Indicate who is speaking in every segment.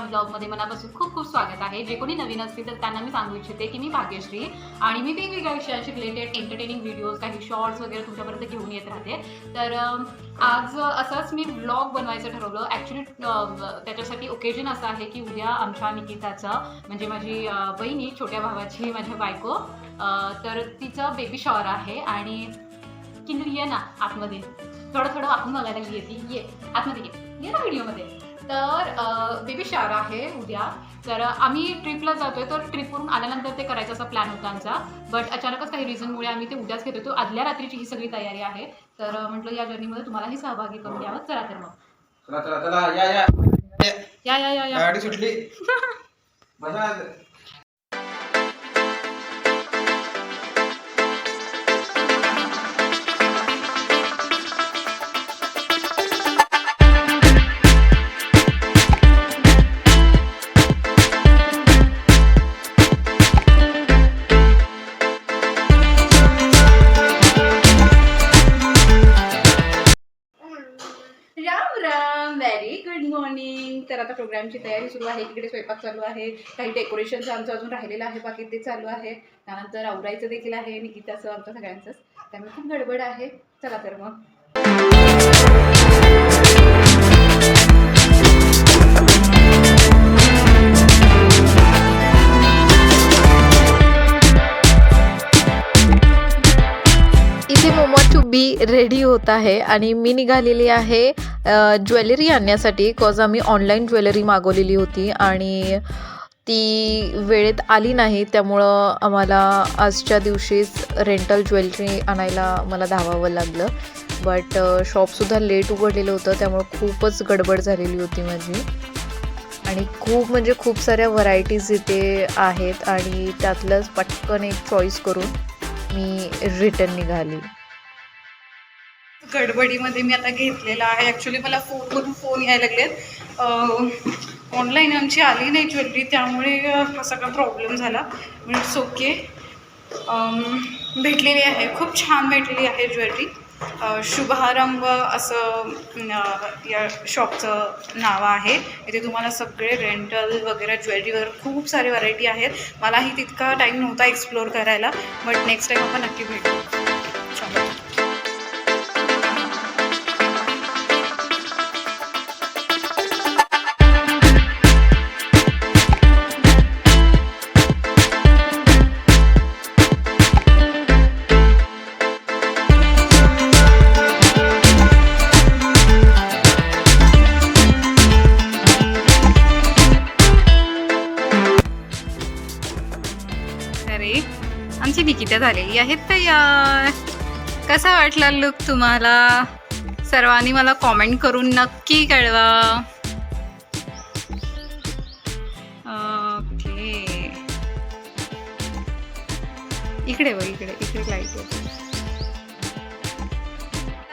Speaker 1: ब्लॉगमध्ये मनापासून खूप खूप स्वागत आहे. जे कोणी नवीन असतील तर त्यांना मी सांगू इच्छिते की मी भाग्यश्री आणि मी वेगवेगळ्या विषयांशी रिलेटेड एंटरटेनिंग व्हिडिओज काही शॉर्ट्स वगैरे तुमच्यापर्यंत घेऊन येत राहते. तर आज असंच मी ब्लॉग बनवायचं ठरवलं. ॲक्च्युली त्याच्यासाठी ओकेजन असं आहे की उद्या आमच्या निकिताचं म्हणजे माझी बहिणी छोट्या भावाची माझ्या बायको तर तिचं बेबी शॉवर आहे आणि किंवा ये ना आतमध्ये. थोडं थोडं आपण बघायला येते ये आतमध्ये ये. ये ना व्हिडिओमध्ये तर बेबी शावर आहे उद्या. तर आम्ही ट्रिपला जातोय. तर ट्रिपवरून आल्यानंतर ते करायचा असा प्लॅन होता आमचा. बट अचानकच काही रिझनमुळे आम्ही ते उद्याच घेतो तो आदल्या रात्रीची ही सगळी तयारी आहे. तर म्हटलं या जर्नीमध्ये तुम्हालाही सहभागी करून घ्यावं. चला तर मग.
Speaker 2: चला चला चला. या या.
Speaker 1: या या या या.
Speaker 2: गाडी सुटली.
Speaker 1: प्रोग्रामची तयारी सुरू आहे. इकडे स्वयंपाक चालू आहे. काही डेकोरेशनचं आमचं अजून राहिलेलं आहे. बाकी ते चालू आहे. त्यानंतर आवरायचं देखील आहे. निकिताचं आमचं सगळ्यांचंच. त्यामुळे खूप गडबड आहे. चला तर मग.
Speaker 3: इथे टू बी रेडी होत आहे. आणि मी निघालेली आहे ज्वेलरी आणण्यासाठी. कॉज आम्ही ऑनलाईन ज्वेलरी मागवलेली होती आणि ती वेळेत आली नाही. त्यामुळं आम्हाला आजच्या दिवशीच रेंटल ज्वेलरी आणायला मला धावावं लागलं. बट शॉपसुद्धा लेट उघडलेलं होतं. त्यामुळं खूपच गडबड झालेली होती माझी. आणि खूप म्हणजे खूप साऱ्या व्हरायटीज इथे आहेत. आणि त्यातलंच पटकन एक चॉईस करून मी रिटर्न निघाली.
Speaker 1: गडबडीमध्ये मी आता घेतलेला आहे. ॲक्च्युली मला फोनवरून फोन यायला लागलेत. ऑनलाईन आमची आली नाही ज्वेलरी त्यामुळे सगळा प्रॉब्लेम झाला. इट्स ओके भेटलेली आहे. खूप छान भेटलेली आहे ज्वेलरी शुभारंभ असं या शॉपचं नाव आहे. इथे तुम्हाला सगळे रेंटल वगैरे ज्वेलरी वगैरे खूप सारे व्हरायटी आहेत. मलाही तितका टाईम नव्हता एक्सप्लोअर करायला बट नेक्स्ट टाईम आपण नक्की भेटू. आमची निकिता झालेली आहेत तयार. कसा वाटला लुक तुम्हाला? सर्वांनी मला कॉमेंट करून नक्की कळवा. ओके इकडे बघ इकडे इकडे लाइट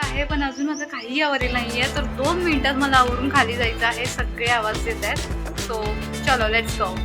Speaker 1: आहे पण अजून माझं काही आवरेल नाही आहे तर दोन मिनिटात मला आवरून खाली जायचं आहे. सगळे आवाज येत आहेत. सो चलो लेट्स गो